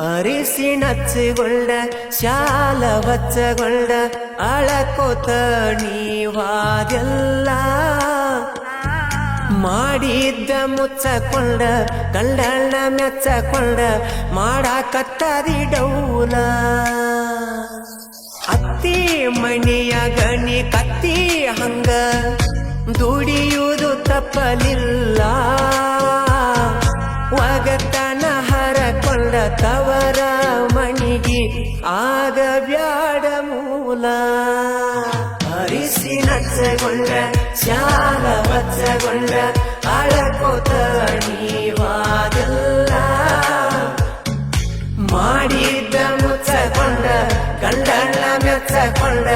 ಅರಿಸಿ ശാല ಶಾಲ അളക്കൊത്ത ನೀವಾದೆಲ್ಲ ಮಾಡಿದ್ದ ಮುಚ್ಚಕೊಂಡ ಗಂಡಣ್ಣ ಮೆಚ್ಚಕೊಂಡ ಮಾಡಾಕತ್ತದಿ ಡೌಲ. ಅತ್ತಿ ಮಣಿಯ ಗಣಿ ಕತ್ತಿ ಹಂಗ ದುಡಿಯುವುದು ತಪ್ಪಲಿಲ್ಲ. ಹರಕೊಂಡ ತವರ ಮಣಿಗೆ ಆಗ ಬ್ಯಾಡ ಮೂಲ. ಅರಿಸಿ ನಚ್ಚಗೊಂಡ ಶಾಲ ಬಚ್ಚಗೊಂಡ ಅಳಕೋತ ನೀವಾದಲ್ಲ. ಮಾಡಿದ್ದ ಮುಚ್ಚಕೊಂಡ ಗಂಡಣ್ಣ ಮೆಚ್ಚಕೊಂಡ